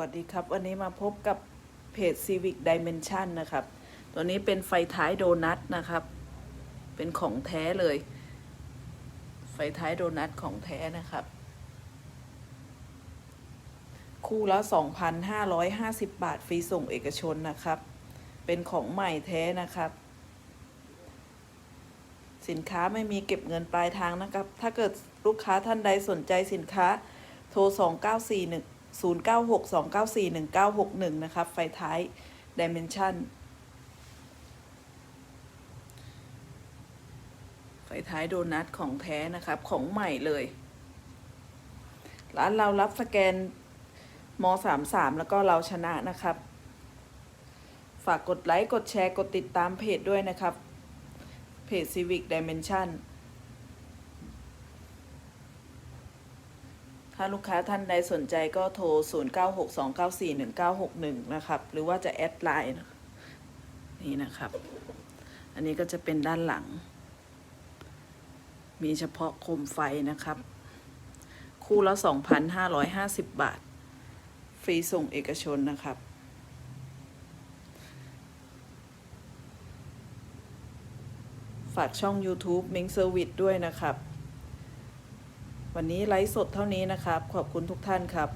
วัสดีครับ วันนี้มาพบกับเพจ Civic Dimension นะครับ ตัวนี้เป็นไฟท้ายโดนัทนะครับ เป็นของแท้เลย ไฟท้ายโดนัทของแท้นะครับ คู่ละ 2,550 บาท ฟรีส่งเอกชนนะครับ เป็นของใหม่แท้นะครับ สินค้าไม่มีเก็บเงินปลายทางนะครับ ถ้าเกิดลูกค้าท่านใดสนใจสินค้าโทร 2941 1961 นะครับ ไฟท้าย Dimension ไฟท้ายโดนัทของแท้นะครับ ของใหม่เลย ร้านเรารับสแกนม33แล้วก็เราชนะนะครับ ฝากกดไลค์ กดแชร์ กดติดตามเพจด้วยนะครับ เพจ Civic Dimension ถ้าลูกค้าท่านใดสนใจก็โทร 0962941961 นะครับ หรือว่าจะแอดไลน์นี่นะครับ อันนี้ก็จะเป็นด้านหลัง มีเฉพาะโคมไฟนะครับ คู่ละ 2,550 บาท ฟรีส่งเอกชนนะครับฝากช่อง YouTube Ming Service ด้วยนะครับ วันนี้ไลฟ์สดเท่านี้นะครับ ขอบคุณทุกท่านครับ